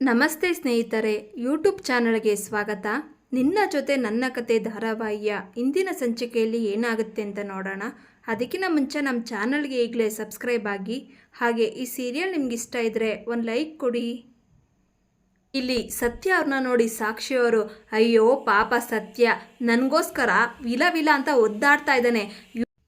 ನಮಸ್ತೆ ಸ್ನೇಹಿತರೆ ಯೂಟ್ಯೂಬ್ ಚಾನಲ್ಗೆ ಸ್ವಾಗತ. ನಿನ್ನ ಜೊತೆ ನನ್ನ ಕತೆ ಧಾರಾವಾಹಿಯ ಇಂದಿನ ಸಂಚಿಕೆಯಲ್ಲಿ ಏನಾಗುತ್ತೆ ಅಂತ ನೋಡೋಣ. ಅದಕ್ಕಿಂತ ಮುಂಚೆ ನಮ್ಮ ಚಾನಲ್ಗೆ ಈಗಲೇ ಸಬ್ಸ್ಕ್ರೈಬ್ ಆಗಿ, ಹಾಗೆ ಈ ಸೀರಿಯಲ್ ನಿಮ್ಗೆ ಇಷ್ಟ ಇದ್ದರೆ ಒಂದು ಲೈಕ್ ಕೊಡಿ. ಇಲ್ಲಿ ಸತ್ಯ ಅವ್ರನ್ನ ನೋಡಿ ಸಾಕ್ಷಿಯವರು ಅಯ್ಯೋ ಪಾಪ ಸತ್ಯ, ನನಗೋಸ್ಕರ ವಿಲ ವಿಲ ಅಂತ ಒದ್ದಾಡ್ತಾ ಇದ್ದಾನೆ.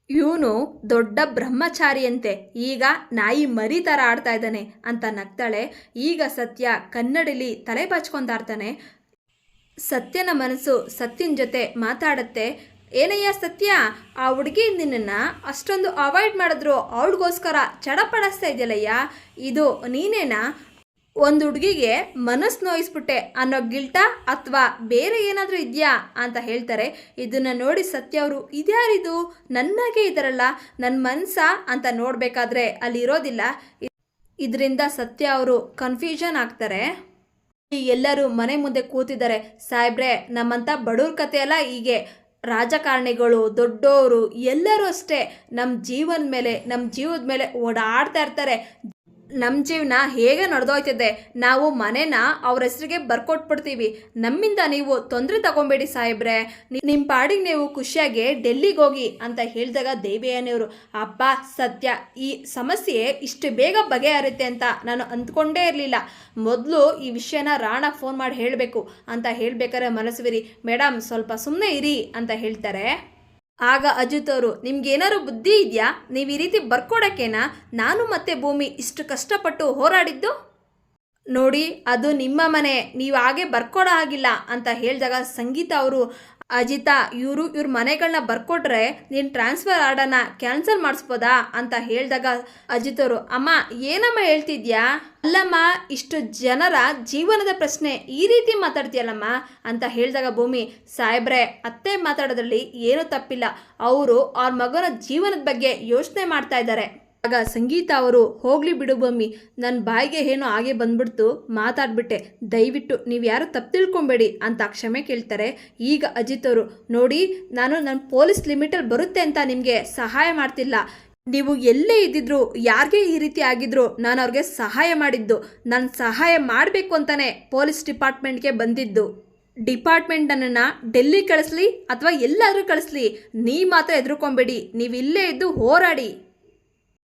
ಇವನು ದೊಡ್ಡ ಬ್ರಹ್ಮಚಾರಿಯಂತೆ, ಈಗ ನಾಯಿ ಮರಿ ಥರ ಆಡ್ತಾ ಇದ್ದಾನೆ ಅಂತ ನಗ್ತಾಳೆ. ಈಗ ಸತ್ಯ ಕನ್ನಡಲಿ ತಲೆ ಬಾಚ್ಕೊಂತಾಡ್ತಾನೆ ಸತ್ಯನ ಮನಸ್ಸು ಸತ್ಯನ ಜೊತೆ ಮಾತಾಡತ್ತೆ. ಏನಯ್ಯ ಸತ್ಯ, ಆ ಹುಡುಗಿ ನಿನ್ನನ್ನು ಅಷ್ಟೊಂದು ಅವಾಯ್ಡ್ ಮಾಡಿದ್ರು, ಅವಳಿಗೋಸ್ಕರ ಚಡಪಡಿಸ್ತಾ ಇದೆಯಲ್ಲಯ್ಯ? ಇದು ನೀನೇನಾ? ಒಂದು ಹುಡುಗಿಗೆ ಮನಸ್ಸು ನೋಯಿಸ್ಬಿಟ್ಟೆ ಅನ್ನೋ ಗಿಲ್ಟ ಅಥವಾ ಬೇರೆ ಏನಾದರೂ ಇದೆಯಾ ಅಂತ ಹೇಳ್ತಾರೆ. ಇದನ್ನು ನೋಡಿ ಸತ್ಯ ಅವರು, ಇದ್ಯಾರಿದು? ನನ್ನಾಗೆ ಇದ್ದಾರಲ್ಲ ನನ್ನ ಮನಸ್ಸ ಅಂತ ನೋಡಬೇಕಾದ್ರೆ ಅಲ್ಲಿರೋದಿಲ್ಲ. ಇದರಿಂದ ಸತ್ಯ ಅವರು ಕನ್ಫ್ಯೂಷನ್ ಆಗ್ತಾರೆ. ಎಲ್ಲರೂ ಮನೆ ಮುಂದೆ ಕೂತಿದ್ದಾರೆ. ಸಾಹೇಬ್ರೆ ನಮ್ಮಂಥ ಬಡವ್ರ ಕತೆ ಎಲ್ಲ ಹೀಗೆ. ರಾಜಕಾರಣಿಗಳು ದೊಡ್ಡವರು ಎಲ್ಲರೂ ಅಷ್ಟೇ. ನಮ್ಮ ಜೀವನ ಮೇಲೆ ನಮ್ಮ ಜೀವದ ಮೇಲೆ ಓಡಾಡ್ತಾ ಇರ್ತಾರೆ. ನಮ್ಮ ಜೀವನ ಹೇಗೆ ನಡೆದೋಯ್ತಿದೆ, ನಾವು ಮನೆನ ಅವ್ರ ಹೆಸರಿಗೆ ಬರ್ಕೊಟ್ಬಿಡ್ತೀವಿ. ನಮ್ಮಿಂದ ನೀವು ತೊಂದರೆ ತಗೊಬೇಡಿ ಸಾಹೇಬ್ರೆ. ನಿಮ್ಮ ಪಾಡಿಗೆ ನೀವು ಖುಷಿಯಾಗಿ ಡೆಲ್ಲಿಗೆ ಹೋಗಿ ಅಂತ ಹೇಳಿದಾಗ ದೇವಿಯನೆಯವರು ಅಪ್ಪ ಸತ್ಯ ಈ ಸಮಸ್ಯೆ ಇಷ್ಟು ಬೇಗ ಬಗೆಹರುತ್ತೆ ಅಂತ ನಾನು ಅಂದ್ಕೊಂಡೇ ಇರಲಿಲ್ಲ. ಮೊದಲು ಈ ವಿಷಯನ ರಾಣ ಫೋನ್ ಮಾಡಿ ಹೇಳಬೇಕು ಅಂತ ಹೇಳಬೇಕಾದ್ರೆ ಮನಸ್ಸುವಿರಿ ಮೇಡಮ್ ಸ್ವಲ್ಪ ಸುಮ್ಮನೆ ಇರಿ ಅಂತ ಹೇಳ್ತಾರೆ. ಆಗ ಅಜಿತ್ ಅವರು ನಿಮ್ಗೇನಾದ್ರು ಬುದ್ಧಿ ಇದೆಯಾ? ನೀವು ಈ ರೀತಿ ಬರ್ಕೊಡಕ್ಕೇನಾ? ನಾನು ಮತ್ತೆ ಭೂಮಿ ಇಷ್ಟು ಕಷ್ಟಪಟ್ಟು ಹೋರಾಡಿದ್ದು? ನೋಡಿ, ಅದು ನಿಮ್ಮ ಮನೆ. ನೀವು ಹಾಗೆ ಬರ್ಕೊಡೋ ಹಾಗಿಲ್ಲ, ಅಂತ ಹೇಳಿದಾಗ ಸಂಗೀತ ಅವರು ಅಜಿತ, ಇವರು ಇವ್ರ ಮನೆಗಳನ್ನ ಬರ್ಕೊಟ್ರೆ ನೀನು ಟ್ರಾನ್ಸ್ಫರ್ ಆರ್ಡರ್ನ ಕ್ಯಾನ್ಸಲ್ ಮಾಡಿಸ್ಬೋದಾ ಅಂತ ಹೇಳಿದಾಗ ಅಜಿತ್ ಅವರು ಅಮ್ಮ, ಏನಮ್ಮ ಹೇಳ್ತಿದ್ಯಾ? ಅಲ್ಲಮ್ಮ, ಇಷ್ಟು ಜನರ ಜೀವನದ ಪ್ರಶ್ನೆ ಈ ರೀತಿ ಮಾತಾಡ್ತೀಯಲ್ಲಮ್ಮ? ಅಂತ ಹೇಳಿದಾಗ ಭೂಮಿ, ಸಾಹೇಬ್ರೆ, ಅತ್ತೆ ಮಾತಾಡೋದ್ರಲ್ಲಿ ಏನೂ ತಪ್ಪಿಲ್ಲ. ಅವರು ಅವ್ರ ಮಗನ ಜೀವನದ ಬಗ್ಗೆ ಯೋಚನೆ ಮಾಡ್ತಾ ಇದ್ದಾರೆ. ಆಗ ಸಂಗೀತ ಅವರು, ಹೋಗ್ಲಿ ಬಿಡು ಬಮ್ಮಿ ನನ್ನ ಬಾಯಿಗೆ ಏನೋ ಹಾಗೆ ಬಂದ್ಬಿಡ್ತು, ಮಾತಾಡ್ಬಿಟ್ಟೆ. ದಯವಿಟ್ಟು ನೀವು ಯಾರು ತಪ್ಪು ತಿಳ್ಕೊಬೇಡಿ ಅಂತ ಕ್ಷಮೆ ಕೇಳ್ತಾರೆ. ಈಗ ಅಜಿತ್ ಅವರು, ನೋಡಿ, ನಾನು ನನ್ನ ಪೊಲೀಸ್ ಲಿಮಿಟಲ್ಲಿ ಬರುತ್ತೆ ಅಂತ ನಿಮಗೆ ಸಹಾಯ ಮಾಡ್ತಿಲ್ಲ. ನೀವು ಎಲ್ಲೇ ಇದ್ದಿದ್ರು, ಯಾರಿಗೆ ಈ ರೀತಿ ಆಗಿದ್ರು, ನಾನು ಅವ್ರಿಗೆ ಸಹಾಯ ಮಾಡಿದ್ದು. ನಾನು ಸಹಾಯ ಮಾಡಬೇಕು ಅಂತಾನೆ ಪೊಲೀಸ್ ಡಿಪಾರ್ಟ್ಮೆಂಟ್ಗೆ ಬಂದಿದ್ದು. ಡಿಪಾರ್ಟ್ಮೆಂಟ್ ನನ್ನನ್ನು ಡೆಲ್ಲಿ ಕಳಿಸ್ಲಿ ಅಥವಾ ಎಲ್ಲಾದರೂ ಕಳಿಸ್ಲಿ, ನೀ ಮಾತ್ರ ಹೆದ್ರುಕೊಂಬೇಡಿ. ನೀವು ಇಲ್ಲೇ ಇದ್ದು ಹೋರಾಡಿ.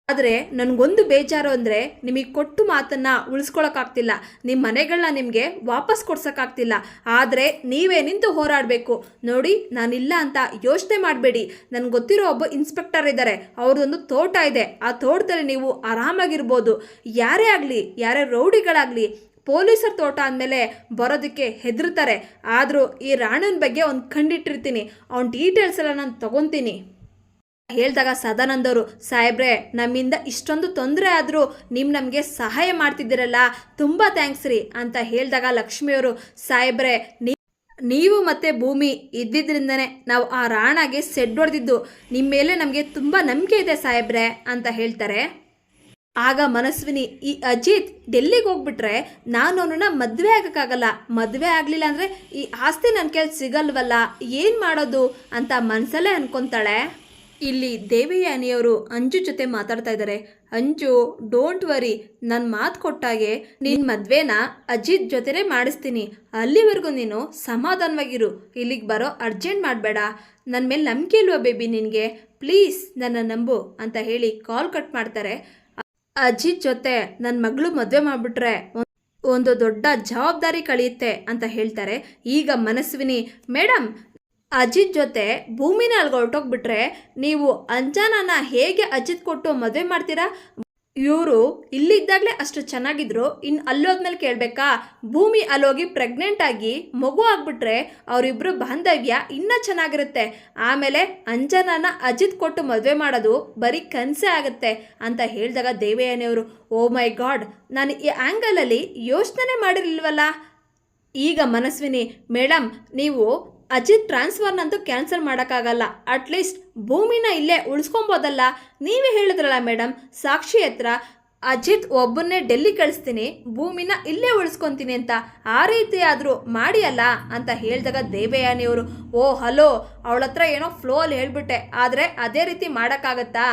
ಆದರೆ ನನಗೊಂದು ಬೇಜಾರು ಅಂದರೆ ನಿಮಗೆ ಕೊಟ್ಟು ಮಾತನ್ನು ಉಳಿಸ್ಕೊಳಕ್ಕಾಗ್ತಿಲ್ಲ. ನಿಮ್ಮ ಮನೆಗಳನ್ನ ನಿಮಗೆ ವಾಪಸ್ ಕೊಡ್ಸೋಕ್ಕಾಗ್ತಿಲ್ಲ. ಆದರೆ ನೀವೇ ನಿಂತು ಹೋರಾಡಬೇಕು. ನೋಡಿ, ನಾನಿಲ್ಲ ಅಂತ ಯೋಚನೆ ಮಾಡಬೇಡಿ. ನನಗೆ ಗೊತ್ತಿರೋ ಒಬ್ಬ ಇನ್ಸ್ಪೆಕ್ಟರ್ ಇದ್ದಾರೆ ಅವ್ರದ್ದೊಂದು ತೋಟ ಇದೆ. ಆ ತೋಟದಲ್ಲಿ ನೀವು ಆರಾಮಾಗಿರ್ಬೋದು. ಯಾರೇ ಆಗಲಿ, ಯಾರೇ ರೌಡಿಗಳಾಗಲಿ, ಪೊಲೀಸರ ತೋಟ ಅಂದಮೇಲೆ ಬರೋದಕ್ಕೆ ಹೆದರ್ತಾರೆ ಆದರೂ ಈ ರಾಣನ ಬಗ್ಗೆ ಒಂದು ಕಂಡಿಟ್ಟಿರ್ತೀನಿ ಅವ್ನ ಡೀಟೇಲ್ಸ್ ಎಲ್ಲ ನಾನು ತೊಗೊತೀನಿ. ಹೇಳಿದಾಗ ಸದಾನಂದವರು ಸಾಹೇಬ್ರೆ, ನಮ್ಮಿಂದ ಇಷ್ಟೊಂದು ತೊಂದರೆ ಆದರೂ ನೀವು ನಮಗೆ ಸಹಾಯ ಮಾಡ್ತಿದ್ದೀರಲ್ಲ, ತುಂಬ ಥ್ಯಾಂಕ್ಸ್ ರೀ ಅಂತ ಹೇಳಿದಾಗ ಲಕ್ಷ್ಮಿಯವರು, ಸಾಹೇಬ್ರೆ ನೀವು ಮತ್ತು ಭೂಮಿ ಇದ್ದಿದ್ದರಿಂದನೇ ನಾವು ಆ ರಾಣಾಗೆ ಸೆಡ್ ಹೊಡೆದಿದ್ದು. ನಿಮ್ಮ ಮೇಲೆ ನಮಗೆ ತುಂಬ ನಂಬಿಕೆ ಇದೆ ಸಾಹೇಬ್ರೆ ಅಂತ ಹೇಳ್ತಾರೆ. ಆಗ ಮನಸ್ವಿನಿ, ಈ ಅಜಿತ್ ಡೆಲ್ಲಿಗೆ ಹೋಗ್ಬಿಟ್ರೆ ನಾನು ಅವನನ್ನ ಮದುವೆ ಆಗೋಕ್ಕಾಗಲ್ಲ. ಮದುವೆ ಆಗಲಿಲ್ಲ ಅಂದರೆ ಈ ಆಸ್ತಿ ನನ್ನ ಕೈಲಿ ಸಿಗಲ್ವಲ್ಲ, ಏನು ಮಾಡೋದು? ಅಂತ ಮನಸ್ಸಲ್ಲೇ ಅನ್ಕೊತಾಳೆ. ಇಲ್ಲಿ ದೇವಯಾನಿಯವರು ಅಂಜು ಜೊತೆ ಮಾತಾಡ್ತಾ ಇದ್ದಾರೆ. ಅಂಜು ಡೋಂಟ್ ವರಿ ನನ್ನ ಮಾತು ಕೊಟ್ಟಾಗೆ ನಿನ್ನ ಮದುವೆನ ಅಜಿತ್ ಜೊತೆನೇ ಮಾಡಿಸ್ತೀನಿ. ಅಲ್ಲಿವರೆಗೂ ನೀನು ಸಮಾಧಾನವಾಗಿರು. ಇಲ್ಲಿಗೆ ಬರೋ ಅರ್ಜೆಂಟ್ ಮಾಡಬೇಡ. ನನ್ನ ಮೇಲೆ ನಂಬಿಕೆ ಇಲ್ವಾ ಬೇಬಿ ನಿನಗೆ? ಪ್ಲೀಸ್ ನನ್ನ ನಂಬು ಅಂತ ಹೇಳಿ ಕಾಲ್ ಕಟ್ ಮಾಡ್ತಾರೆ. ಅಜಿತ್ ಜೊತೆ ನನ್ನ ಮಗಳು ಮದುವೆ ಮಾಡಿಬಿಟ್ರೆ ಒಂದು ದೊಡ್ಡ ಜವಾಬ್ದಾರಿ ಕಳೆಯುತ್ತೆ ಅಂತ ಹೇಳ್ತಾರೆ. ಈಗ ಮನಸ್ವಿನಿ ಮೇಡಮ್ ಅಜಿತ್ ಜೊತೆ ಭೂಮಿನ ಅಲ್ಗೆ ಹೊರಟೋಗ್ಬಿಟ್ರೆ ನೀವು ಅಂಜಾನನ ಹೇಗೆ ಅಜಿತ್ ಕೊಟ್ಟು ಮದುವೆ ಮಾಡ್ತೀರಾ? ಇವರು ಇಲ್ಲಿದ್ದಾಗಲೇ ಅಷ್ಟು ಚೆನ್ನಾಗಿದ್ರು ಇನ್ನು ಅಲ್ಲೋದ್ಮೇಲೆ ಕೇಳಬೇಕಾ? ಭೂಮಿ ಅಲ್ಲೋಗಿ ಪ್ರೆಗ್ನೆಂಟ್ ಆಗಿ ಮಗು ಆಗ್ಬಿಟ್ರೆ ಅವರಿಬ್ಬರು ಬಾಂಧವ್ಯ ಇನ್ನೂ ಚೆನ್ನಾಗಿರುತ್ತೆ. ಆಮೇಲೆ ಅಂಜನನ ಅಜಿತ್ ಕೊಟ್ಟು ಮದುವೆ ಮಾಡೋದು ಬರೀ ಕನಸೇ ಆಗುತ್ತೆ ಅಂತ ಹೇಳಿದಾಗ ದೇವಯ್ಯನೆಯವರು ಓ ಮೈ ಗಾಡ್, ನಾನು ಈ ಆ್ಯಂಗಲಲ್ಲಿ ಯೋಚನೆ ಮಾಡಿರಲಿಲ್ವಲ್ಲ? ಈಗ ಮನಸ್ವಿನಿ ಮೇಡಮ್ ನೀವು ಅಜಿತ್ ಟ್ರಾನ್ಸ್ಫರ್ನಂತೂ ಕ್ಯಾನ್ಸಲ್ ಮಾಡೋಕ್ಕಾಗಲ್ಲ. ಅಟ್ಲೀಸ್ಟ್ ಭೂಮಿನ ಇಲ್ಲೇ ಉಳಿಸ್ಕೊಬೋದಲ್ಲ. ನೀವೇ ಹೇಳಿದ್ರಲ್ಲ ಮೇಡಮ್ ಸಾಕ್ಷಿ ಹತ್ರ ಅಜಿತ್ ಒಬ್ಬನ್ನೇ ಡೆಲ್ಲಿ ಕಳಿಸ್ತೀನಿ, ಭೂಮಿನ ಇಲ್ಲೇ ಉಳಿಸ್ಕೊತೀನಿ ಅಂತ ಆ ರೀತಿ ಆದರೂ ಮಾಡಿಯಲ್ಲ ಅಂತ ಹೇಳಿದಾಗ ದೇವಯಾನಿಯವರು, ಓ ಹಲೋ, ಅವಳ ಹತ್ರ ಏನೋ ಫ್ಲೋ ಅಲ್ಲಿ ಹೇಳ್ಬಿಟ್ಟೆ. ಆದರೆ ಅದೇ ರೀತಿ ಮಾಡೋಕ್ಕಾಗತ್ತಾ?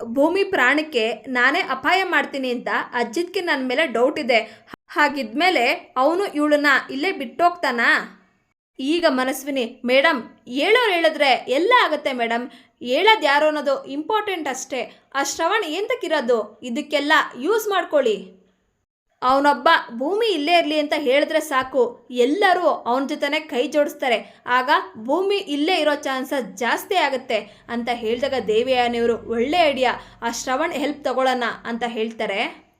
ಭೂಮಿ ಪ್ರಾಣಕ್ಕೆ ನಾನೇ ಅಪಾಯ ಮಾಡ್ತೀನಿ ಅಂತ ಅಜಿತ್ಗೆ ನನ್ನ ಮೇಲೆ ಡೌಟ್ ಇದೆ. ಹಾಗಿದ್ಮೇಲೆ ಅವನು ಇವಳನ್ನ ಇಲ್ಲೇ ಬಿಟ್ಟೋಗ್ತಾನಾ? ಈಗ ಮನಸ್ವಿನಿ ಮೇಡಮ್ ಹೇಳೋರು ಹೇಳಿದ್ರೆ ಎಲ್ಲ ಆಗುತ್ತೆ ಮೇಡಮ್ ಹೇಳೋದು ಯಾರು ಅನ್ನೋದು ಇಂಪಾರ್ಟೆಂಟ್ ಅಷ್ಟೇ. ಆ ಶ್ರವಣ್ ಎಂತಕ್ಕಿರೋದು? ಇದಕ್ಕೆಲ್ಲ ಯೂಸ್ ಮಾಡ್ಕೊಳ್ಳಿ. ಅವನೊಬ್ಬ ಭೂಮಿ ಇಲ್ಲೇ ಇರಲಿ ಅಂತ ಹೇಳಿದ್ರೆ ಸಾಕು. ಎಲ್ಲರೂ ಅವನ ಜೊತೆನೆ ಕೈ ಜೋಡಿಸ್ತಾರೆ. ಆಗ ಭೂಮಿ ಇಲ್ಲೇ ಇರೋ ಚಾನ್ಸಸ್ ಜಾಸ್ತಿ ಆಗುತ್ತೆ ಅಂತ ಹೇಳಿದಾಗ ದೇವಿಯಾನಿಯವರು ಒಳ್ಳೆ ಐಡಿಯಾ ಆ ಶ್ರವಣ್ ಹೆಲ್ಪ್ ತಗೊಳ್ಳೋಣ ಅಂತ ಹೇಳ್ತಾರೆ.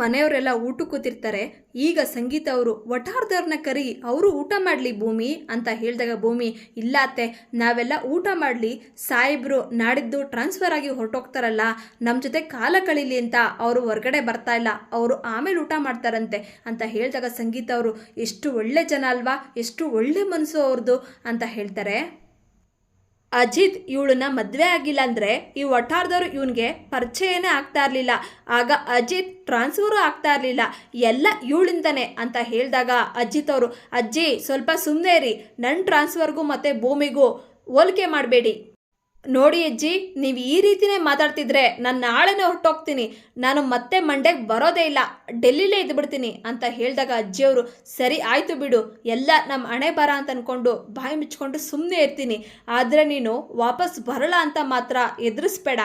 ಮನೆಯವರೆಲ್ಲ ಊಟ ಕೂತಿರ್ತಾರೆ. ಈಗ ಸಂಗೀತ ಅವರು ವಠಾರ್ದವ್ರನ್ನ ಕರಿ, ಅವರು ಊಟ ಮಾಡಲಿ ಭೂಮಿ ಅಂತ ಹೇಳಿದಾಗ, ಭೂಮಿ, ಇಲ್ಲ ಅತ್ತೆ, ನಾವೆಲ್ಲ ಊಟ ಮಾಡಲಿ, ಸಾಹೇಬ್ರು ನಾಡಿದ್ದು ಟ್ರಾನ್ಸ್ಫರ್ ಆಗಿ ಹೊರಟೋಗ್ತಾರಲ್ಲ ನಮ್ಮ ಜೊತೆ ಕಾಲ ಕಳೀಲಿ ಅಂತ ಅವರು ಹೊರಗಡೆ ಬರ್ತಾ ಇಲ್ಲ, ಅವರು ಆಮೇಲೆ ಊಟ ಮಾಡ್ತಾರಂತೆ ಅಂತ ಹೇಳಿದಾಗ ಸಂಗೀತ ಅವರು, ಎಷ್ಟು ಒಳ್ಳೆ ಜನ ಅಲ್ವಾ, ಎಷ್ಟು ಒಳ್ಳೆ ಮನಸ್ಸು ಅವ್ರದ್ದು ಅಂತ ಹೇಳ್ತಾರೆ. ಅಜಿತ್ ಇವಳನ್ನ ಮದುವೆ ಆಗಿಲ್ಲ ಅಂದರೆ ಈ ವಠಾರದವರು ಇವನಿಗೆ ಪರಿಚಯನೇ ಆಗ್ತಾ ಇರಲಿಲ್ಲ. ಆಗ ಅಜಿತ್ ಟ್ರಾನ್ಸ್ಫರು ಆಗ್ತಾ ಇರಲಿಲ್ಲ. ಎಲ್ಲ ಇವಳಿಂದನೇ ಅಂತ ಹೇಳಿದಾಗ ಅಜಿತ್ ಅವರು, ಅಜ್ಜಿ, ಸ್ವಲ್ಪ ಸುಮ್ಮನೆ ಇರಿ. ನನ್ನ ಟ್ರಾನ್ಸ್ಫರ್ಗೂ ಮತ್ತು ಭೂಮಿಗೂ ಹೋಲಿಕೆ ಮಾಡಬೇಡಿ. ನೋಡಿ ಅಜ್ಜಿ, ನೀವು ಈ ರೀತಿನೇ ಮಾತಾಡ್ತಿದ್ರೆ ನಾನು ನಾಳೆನೇ ಹೊರಟೋಗ್ತೀನಿ. ನಾನು ಮತ್ತೆ ಮಂಡ್ಯಕ್ಕೆ ಬರೋದೇ ಇಲ್ಲ. ಡೆಲ್ಲಿಲೇ ಇದ್ಬಿಡ್ತೀನಿ ಅಂತ ಹೇಳಿದಾಗ ಅಜ್ಜಿಯವರು, ಸರಿ, ಆಯಿತು ಬಿಡು. ಎಲ್ಲ ನಮ್ಮ ಹಣೆ ಬರ ಅಂತ ಅಂದ್ಕೊಂಡು ಬಾಯಿ ಮುಚ್ಕೊಂಡು ಸುಮ್ಮನೆ ಇರ್ತೀನಿ. ಆದರೆ ನೀನು ವಾಪಸ್ ಬರಲ್ಲ ಅಂತ ಮಾತ್ರ ಎದುರಿಸ್ಬೇಡ.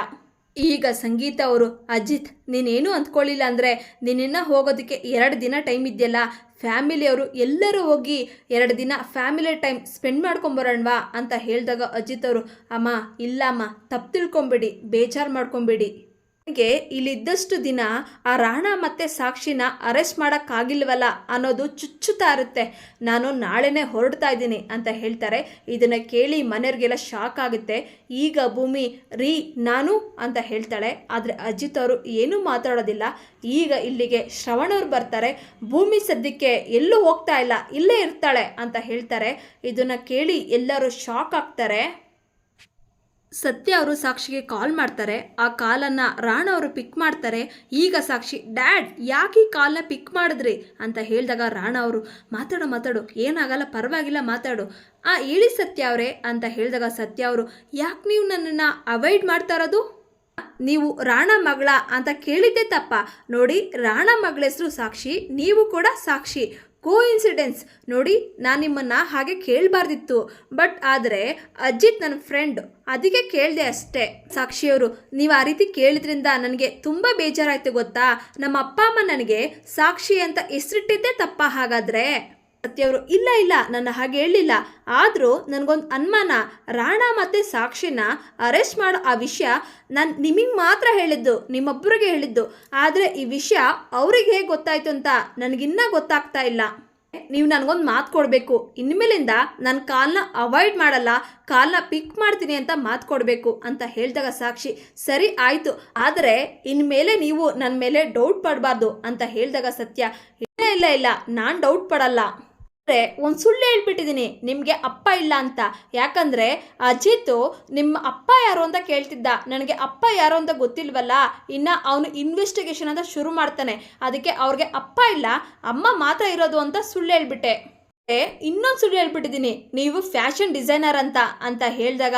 ಈಗ ಸಂಗೀತ ಅವರು, ಅಜಿತ್, ನೀನೇನು ಅಂದ್ಕೊಳ್ಳಿಲ್ಲ ಅಂದರೆ ನೀನಿನ್ನ ಹೋಗೋದಕ್ಕೆ ಎರಡು ದಿನ ಟೈಮ್ ಇದೆಯಲ್ಲ ಫ್ಯಾಮಿಲಿಯವರು ಎಲ್ಲರೂ ಹೋಗಿ ಎರಡು ದಿನ ಫ್ಯಾಮಿಲಿ ಟೈಮ್ ಸ್ಪೆಂಡ್ ಮಾಡ್ಕೊಂಬರೋಣವಾ ಅಂತ ಹೇಳಿದಾಗ ಅಜಿತ್ ಅವರು, ಅಮ್ಮ, ಇಲ್ಲಮ್ಮ, ತಪ್ಪು ತಿಳ್ಕೊಂಬೇಡಿ, ಬೇಜಾರು ಮಾಡ್ಕೊಂಬೇಡಿ. ನನಗೆ ಇಲ್ಲಿದ್ದಷ್ಟು ದಿನ ಆ ರಾಣ ಮತ್ತೆ ಸಾಕ್ಷಿನ ಅರೆಸ್ಟ್ ಮಾಡೋಕ್ಕಾಗಿಲ್ವಲ್ಲ ಅನ್ನೋದು ಚುಚ್ಚುತ್ತಾ ಇರುತ್ತೆ. ನಾನು ನಾಳೆನೇ ಹೊರಡ್ತಾ ಇದ್ದೀನಿ ಅಂತ ಹೇಳ್ತಾರೆ. ಇದನ್ನು ಕೇಳಿ ಮನೆಯವ್ರಿಗೆಲ್ಲ ಶಾಕ್ ಆಗುತ್ತೆ. ಈಗ ಭೂಮಿ ರೀ, ನಾನು ಅಂತ ಹೇಳ್ತಾಳೆ. ಆದರೆ ಅಜಿತ್ ಅವರು ಏನೂ ಮಾತಾಡೋದಿಲ್ಲ. ಈಗ ಇಲ್ಲಿಗೆ ಶ್ರವಣವ್ರು ಬರ್ತಾರೆ. ಭೂಮಿ ಸದ್ಯಕ್ಕೆ ಎಲ್ಲೂ ಹೋಗ್ತಾ ಇಲ್ಲ, ಇಲ್ಲೇ ಇರ್ತಾಳೆ ಅಂತ ಹೇಳ್ತಾರೆ. ಇದನ್ನು ಕೇಳಿ ಎಲ್ಲರೂ ಶಾಕ್ ಆಗ್ತಾರೆ. ಸತ್ಯ ಅವರು ಸಾಕ್ಷಿಗೆ ಕಾಲ್ ಮಾಡ್ತಾರೆ. ಆ ಕಾಲನ್ನು ರಾಣ ಅವರು ಪಿಕ್ ಮಾಡ್ತಾರೆ. ಈಗ ಸಾಕ್ಷಿ, ಡ್ಯಾಡ್, ಯಾಕೆ ಈ ಕಾಲನ್ನ ಪಿಕ್ ಮಾಡಿದ್ರಿ? ಅಂತ ಹೇಳಿದಾಗ ರಾಣ ಅವರು, ಮಾತಾಡು ಮಾತಾಡು, ಏನಾಗಲ್ಲ, ಪರವಾಗಿಲ್ಲ, ಮಾತಾಡು. ಆ, ಹೇಳಿ ಸತ್ಯ ಅವರೇ, ಅಂತ ಹೇಳಿದಾಗ ಸತ್ಯ ಅವರು, ಯಾಕೆ ನೀವು ನನ್ನನ್ನು ಅವಾಯ್ಡ್ ಮಾಡ್ತಾ ಇರೋದು? ನೀವು ರಾಣ ಮಗಳ ಅಂತ ಕೇಳಿದ್ದೆ ತಪ್ಪ. ನೋಡಿ, ರಾಣ ಮಗಳ ಹೆಸರು ಸಾಕ್ಷಿ, ನೀವು ಕೂಡ ಸಾಕ್ಷಿ. ಕೋ ಇನ್ಸಿಡೆನ್ಸ್ ನೋಡಿ, ನಾನು ನಿಮ್ಮನ್ನು ಹಾಗೆ ಕೇಳಬಾರ್ದಿತ್ತು. ಬಟ್ ಆದರೆ, ಅಜಿತ್ ನನ್ನ ಫ್ರೆಂಡ್ ಅದಕ್ಕೆ ಕೇಳಿದೆ ಅಷ್ಟೇ. ಸಾಕ್ಷಿಯವರು ನೀವು ಆ ರೀತಿ ಕೇಳಿದ್ರಿಂದ ನನಗೆ ತುಂಬ ಬೇಜಾರಾಯಿತು ಗೊತ್ತಾ? ನಮ್ಮ ಅಪ್ಪ ಅಮ್ಮ ನನಗೆ ಸಾಕ್ಷಿ ಅಂತ ಹೆಸರಿಟ್ಟಿದ್ದೇ ತಪ್ಪ ಹಾಗಾದರೆ? ಸತ್ಯವರು ಇಲ್ಲ ಇಲ್ಲ, ನನ್ನ ಹಾಗೆ ಹೇಳಲಿಲ್ಲ. ಆದರೂ ನನಗೊಂದು ಅನುಮಾನ. ರಾಣ ಮತ್ತು ಸಾಕ್ಷಿನ ಅರೆಸ್ಟ್ ಮಾಡೋ ಆ ವಿಷಯ ನಾನು ನಿಮಗೆ ಮಾತ್ರ ಹೇಳಿದ್ದು ನಿಮ್ಮೊಬ್ಬರಿಗೆ ಹೇಳಿದ್ದು. ಆದರೆ ಈ ವಿಷಯ ಅವ್ರಿಗೆ ಹೇಗೆ ಗೊತ್ತಾಯ್ತು ಅಂತ ನನಗಿನ್ನ ಗೊತ್ತಾಗ್ತಾ ಇಲ್ಲ. ನೀವು ನನಗೊಂದು ಮಾತು ಕೊಡಬೇಕು. ಇನ್ಮೇಲಿಂದ ನನ್ನ ಕಾಲ್ನ ಅವಾಯ್ಡ್ ಮಾಡಲ್ಲ. ಕಾಲ್ನ ಪಿಕ್ ಮಾಡ್ತೀನಿ ಅಂತ ಮಾತು ಕೊಡಬೇಕು, ಅಂತ ಹೇಳಿದಾಗ ಸಾಕ್ಷಿ, ಸರಿ, ಆಯಿತು. ಆದರೆ ಇನ್ಮೇಲೆ ನೀವು ನನ್ನ ಮೇಲೆ ಡೌಟ್ ಪಡಬಾರ್ದು, ಅಂತ ಹೇಳಿದಾಗ ಸತ್ಯ, ಇಲ್ಲ ಇಲ್ಲ ಇಲ್ಲ, ನಾನು ಡೌಟ್ ಪಡಲ್ಲ. ಒಂದು ಸುಳ್ಳು ಹೇಳ್ಬಿಟ್ಟಿದ್ದೀನಿ ನಿಮಗೆ ಅಪ್ಪ ಇಲ್ಲ ಅಂತ. ಯಾಕಂದರೆ ಅಜಿತ್ ನಿಮ್ಮ ಅಪ್ಪ ಯಾರು ಅಂತ ಕೇಳ್ತಿದ್ದ. ನನಗೆ ಅಪ್ಪ ಯಾರು ಅಂತ ಗೊತ್ತಿಲ್ವಲ್ಲ? ಇನ್ನು ಅವನು ಇನ್ವೆಸ್ಟಿಗೇಷನ್ ಅಂತ ಶುರು ಮಾಡ್ತಾನೆ. ಅದಕ್ಕೆ ಅವ್ರಿಗೆ ಅಪ್ಪ ಇಲ್ಲ, ಅಮ್ಮ ಮಾತ್ರ ಇರೋದು ಅಂತ ಸುಳ್ಳು ಹೇಳ್ಬಿಟ್ಟೆ. ಇನ್ನೊಂದು ಸುಳ್ಳು ಹೇಳ್ಬಿಟ್ಟಿದ್ದೀನಿ ನೀವು ಫ್ಯಾಷನ್ ಡಿಸೈನರ್ ಅಂತ ಅಂತ ಹೇಳಿದಾಗ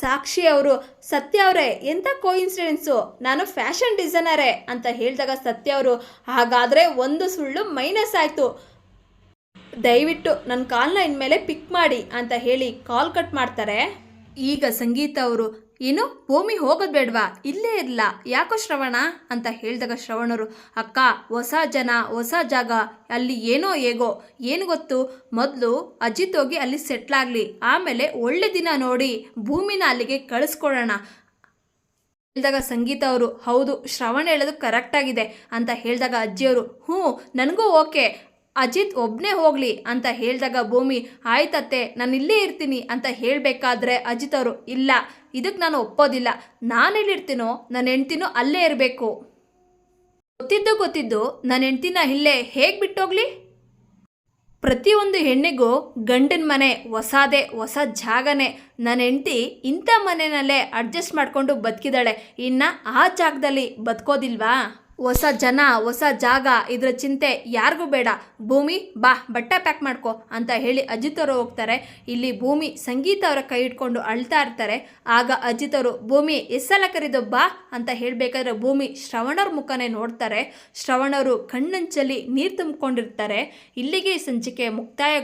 ಸಾಕ್ಷಿ ಅವರು, ಸತ್ಯ ಅವರೇ ಎಂಥ ಕೋಇನ್ಸಿಡೆನ್ಸು ನಾನು ಫ್ಯಾಷನ್ ಡಿಸೈನರೇ, ಅಂತ ಹೇಳಿದಾಗ ಸತ್ಯ ಅವರು, ಹಾಗಾದರೆ ಒಂದು ಸುಳ್ಳು ಮೈನಸ್ ಆಯಿತು. ದಯವಿಟ್ಟು ನನ್ನ ಕಾಲ್ನ ಇನ್ಮೇಲೆ ಪಿಕ್ ಮಾಡಿ ಅಂತ ಹೇಳಿ ಕಾಲ್ ಕಟ್ ಮಾಡ್ತಾರೆ. ಈಗ ಸಂಗೀತ ಅವರು, ಏನು? ಭೂಮಿ ಹೋಗೋದು ಬೇಡವಾ? ಇಲ್ಲೇ ಇರಲ್ಲ ಯಾಕೋ ಶ್ರವಣ? ಅಂತ ಹೇಳಿದಾಗ ಶ್ರವಣರು, ಅಕ್ಕ, ಹೊಸ ಜನ, ಹೊಸ ಜಾಗ. ಅಲ್ಲಿ ಏನೋ ಹೇಗೋ. ಏನು ಗೊತ್ತು? ಮೊದಲು ಅಜಿತ್ ಹೋಗಿ ಅಲ್ಲಿ ಸೆಟ್ಲಾಗಲಿ ಆಮೇಲೆ ಒಳ್ಳೆ ದಿನ ನೋಡಿ ಭೂಮಿನ ಅಲ್ಲಿಗೆ ಕಳಿಸ್ಕೊಡೋಣ. ಹೇಳಿದಾಗ ಸಂಗೀತ ಅವರು, ಹೌದು, ಶ್ರವಣ ಹೇಳೋದು ಕರೆಕ್ಟಾಗಿದೆ ಅಂತ ಹೇಳಿದಾಗ ಅಜ್ಜಿಯವರು, ಹ್ಞೂ, ನನಗೂ ಓಕೆ. ಅಜಿತ್ ಒಬ್ಬನೇ ಹೋಗಲಿ ಅಂತ ಹೇಳಿದಾಗ ಭೂಮಿ ಆಯ್ತತ್ತೆ ನಾನು ಇಲ್ಲೇ ಇರ್ತೀನಿ ಅಂತ ಹೇಳಬೇಕಾದ್ರೆ ಅಜಿತ್ ಅವರು ಇಲ್ಲ ಇದಕ್ಕೆ ನಾನು ಒಪ್ಪೋದಿಲ್ಲ. ನಾನು ಎಲ್ಲಿರ್ತೀನೋ ನನ್ನ ಹೆಂಡ್ತಿನೂ ಅಲ್ಲೇ ಇರಬೇಕು. ಗೊತ್ತಿದ್ದು ಗೊತ್ತಿದ್ದು ನನ್ನ ಹೆಂಡ್ತಿನ ಇಲ್ಲೇ ಹೇಗೆ ಬಿಟ್ಟೋಗ್ಲಿ? ಪ್ರತಿಯೊಂದು ಹೆಣ್ಣಿಗೂ ಗಂಡನ ಮನೆ ಹೊಸದೇ, ಹೊಸ ಜಾಗನೇ. ನನ್ನ ಹೆಂಡ್ತಿ ಇಂಥ ಮನೆಯಲ್ಲೇ ಅಡ್ಜಸ್ಟ್ ಮಾಡಿಕೊಂಡು ಬದುಕಿದ್ದಾಳೆ ಇನ್ನು ಆ ಜಾಗದಲ್ಲಿ ಬದುಕೋದಿಲ್ವಾ? ಹೊಸ ಜನ, ಹೊಸ ಜಾಗ, ಇದರ ಚಿಂತೆ ಯಾರಿಗೂ ಬೇಡ. ಭೂಮಿ, ಬಾ, ಬಟ್ಟೆ ಪ್ಯಾಕ್ ಮಾಡ್ಕೊ ಅಂತ ಹೇಳಿ ಅಜಿತ್ ಅವರು ಹೋಗ್ತಾರೆ. ಇಲ್ಲಿ ಭೂಮಿ ಸಂಗೀತ ಅವರ ಕೈ ಇಟ್ಕೊಂಡು ಅಳ್ತಾ ಇರ್ತಾರೆ. ಆಗ ಅಜಿತ್ ಅವರು ಭೂಮಿ ಎಸ್ಸಲ ಕರೆದು ಬಾ ಅಂತ ಹೇಳಬೇಕಾದ್ರೆ ಭೂಮಿ ಶ್ರವಣರ ಮುಖನೇ ನೋಡ್ತಾರೆ. ಶ್ರವಣರು ಕಣ್ಣಂಚಲ್ಲಿ ನೀರು ತುಂಬಿಕೊಂಡಿರ್ತಾರೆ. ಇಲ್ಲಿಗೆ ಸಂಚಿಕೆ ಮುಕ್ತಾಯ